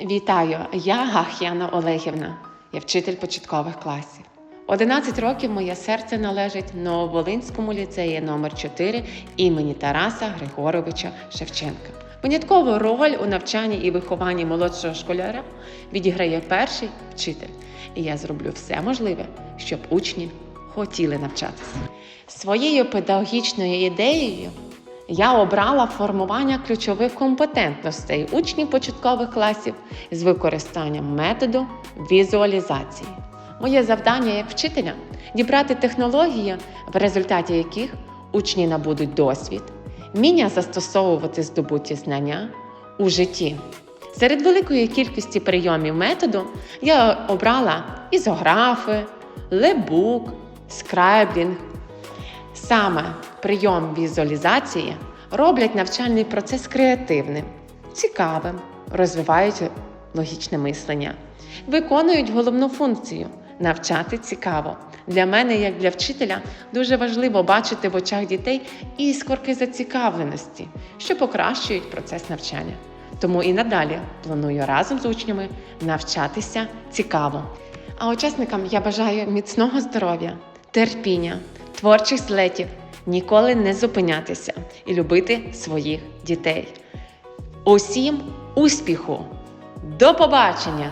Вітаю! Я Гах'яна Олегівна, я вчитель початкових класів. 11 років моє серце належить Нововолинському ліцеї номер 4 імені Тараса Григоровича Шевченка. Виняткову роль у навчанні і вихованні молодшого школяра відіграє перший вчитель. І я зроблю все можливе, щоб учні хотіли навчатися. Своєю педагогічною ідеєю я обрала формування ключових компетентностей учнів початкових класів з використанням методу візуалізації. Моє завдання як вчителя дібрати технології, в результаті яких учні набудуть досвід, вміння застосовувати здобуті знання у житті. Серед великої кількості прийомів методу я обрала ізографи, лебук, скрайблінг, Саме прийом візуалізації роблять навчальний процес креативним, цікавим, розвивають логічне мислення, виконують головну функцію навчати цікаво. Для мене, як для вчителя, дуже важливо бачити в очах дітей іскорки зацікавленості, що покращують процес навчання. Тому і надалі планую разом з учнями навчатися цікаво. А учасникам я бажаю міцного здоров'я, терпіння, творчих злетів, ніколи не зупинятися і любити своїх дітей. Усім успіху! До побачення!